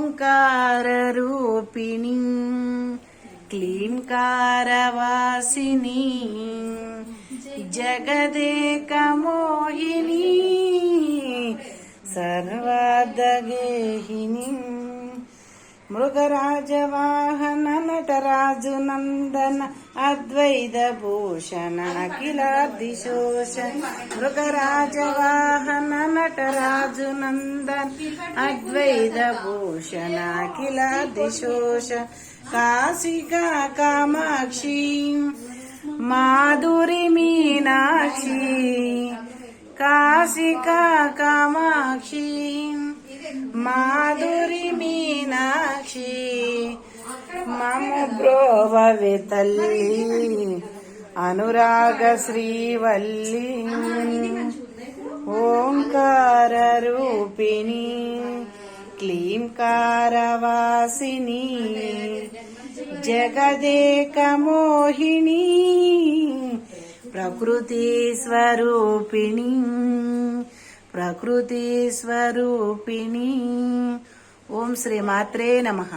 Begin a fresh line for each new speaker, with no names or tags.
ఓంకారరూపిణి క్లీంకారవాసిని జగదేకమోహిని సర్వాదగేహిని మృగరాజవాహన నటరాజు నందన అద్వైత భూషణ అఖిలాదిశోషణ మృగరాజవాహన నటరాజు నందన అద్వైత భూషణ అఖిలాదిశోష కాశికా కామాక్షి మాధురి మీనాక్షి కాశికా కామాక్షి మాధు మీనాక్షి మమ బ్రోవవి తల్లి. అనురాగ శ్రీవల్లి. ఓంకార రూపిణి. క్లీంకారవాసిని జగదేకమోహిని ప్రకృతి స్వరూపిణి. ప్రకృతి స్వరూపిణి. ఓం శ్రీ మాత్రే నమః.